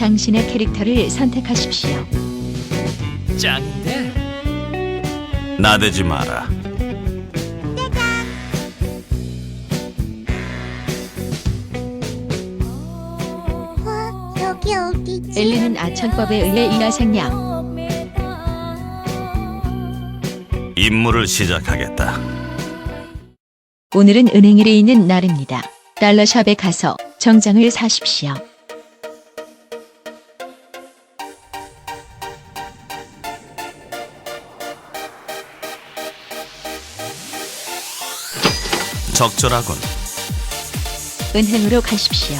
당신의 캐릭터를 선택하십시오. 짱인데? 나대지 마라. 와, 여기 어디지? 엘리는 아천법에 의해 이하생양. 임무를 시작하겠다. 오늘은 은행일에 있는 날입니다. 달러샵에 가서 정장을 사십시오. 적절하군. 은행으로 가십시오.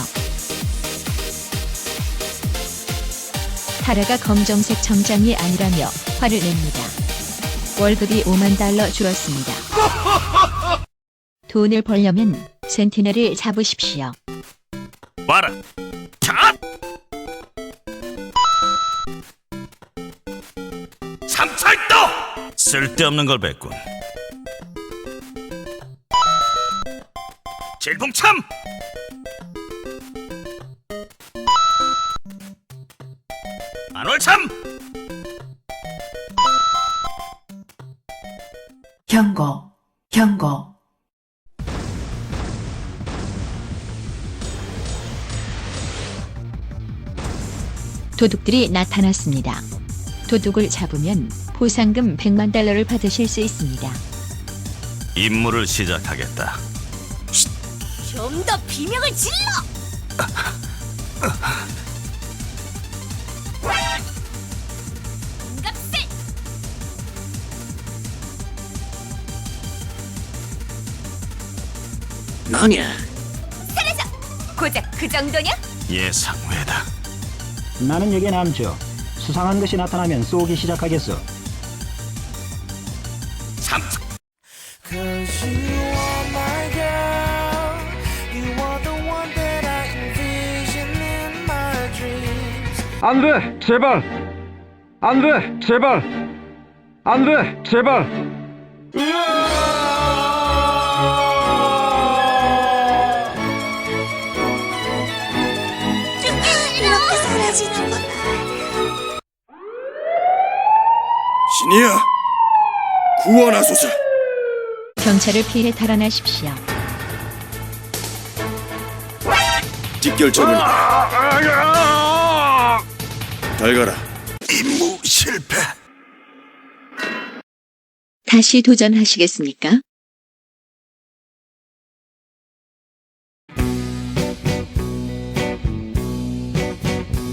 타라가 검정색 정장이 아니라며 화를 냅니다. 월급이 5만 달러 줄었습니다. 돈을 벌려면 센티넬을 잡으십시오. 와라. 자! 삼찰도! 쓸데없는 걸 뱉군. 질풍참! 안월참! 경고, 경고. 도둑들이 나타났습니다. 도둑을 잡으면 보상금 100만 달러를 받으실 수 있습니다. 임무를 시작하겠다. 좀 더 비명을 질러! 너냐? 사라져! 고작 그 정도냐? 예상 외다. 나는 여기에 남죠. 수상한 것이 나타나면 쏘기 시작하겠어. 삼 Cause you are my girl. You are the one that I envision in my dreams. 안 돼! 제발! 안 돼! 제발! 안 돼! 제발! 이렇 신이야, 구원하소서. 경찰을 피해 달아나십시오. 직결 전문이다. 잘 가라. 임무 실패. 다시 도전하시겠습니까?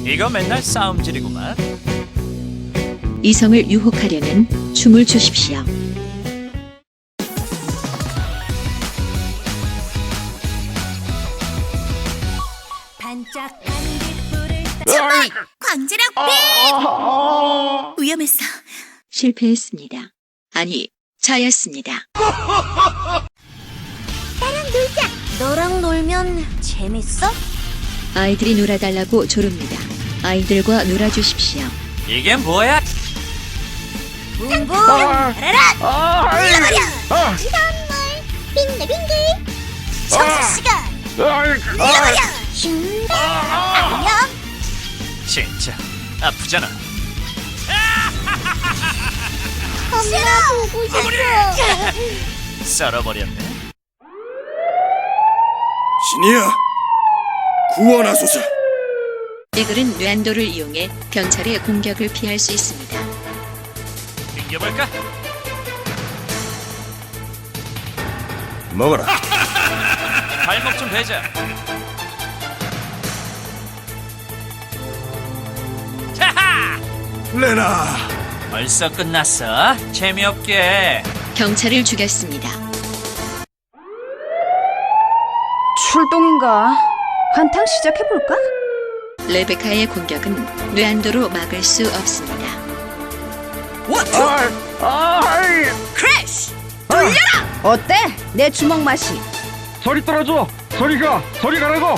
이거 맨날 싸움질이구만. 이성을 유혹하려는 춤을 추십시오. 반짝하는 깃불을 정말 광재랑 빛! 위험했어. 실패했습니다. 아니, 자였습니다. 나랑 놀자. 너랑 놀면 재밌어? 아이들이 놀아달라고 조릅니다. 아이들과 놀아주십시오. 이게 뭐야? 붕붕 라라 물러가려 선물 빙글빙글. 청소 시간. 물러가려. 슝. 안녕. 진짜 아프잖아. 엄마 보고 싶어. 썰어버렸네. 신이야, 구원하소서. 이 글은 뇌안도를 이용해 경찰의 공격을 피할 수 있습니다. 이겨볼까? 먹어라. 발목 좀 베자. 자하! 레나. 벌써 끝났어? 재미없게. 경찰을 죽였습니다. 출동인가? 한탕 시작해볼까? 레베카의 공격은 뇌안도로 막을 수 없습니다. 크래쉬 어때? 내 주먹 맛이 저리 떨어져! 저리 가! 저리 가라고!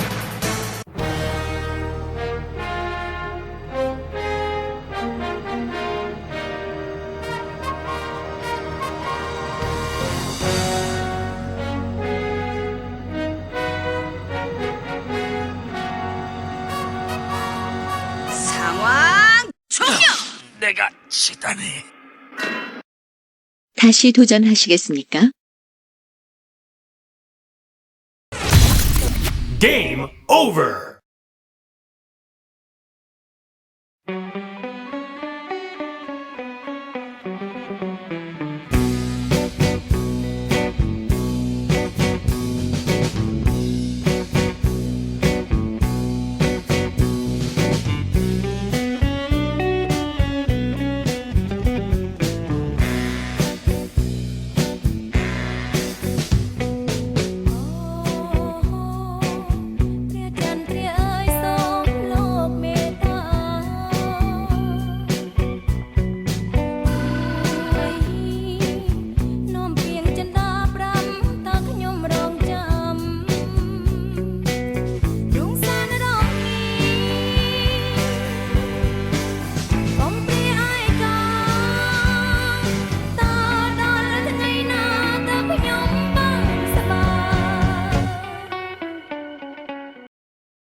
내가 치다니. 다시 도전하시겠습니까? Game over.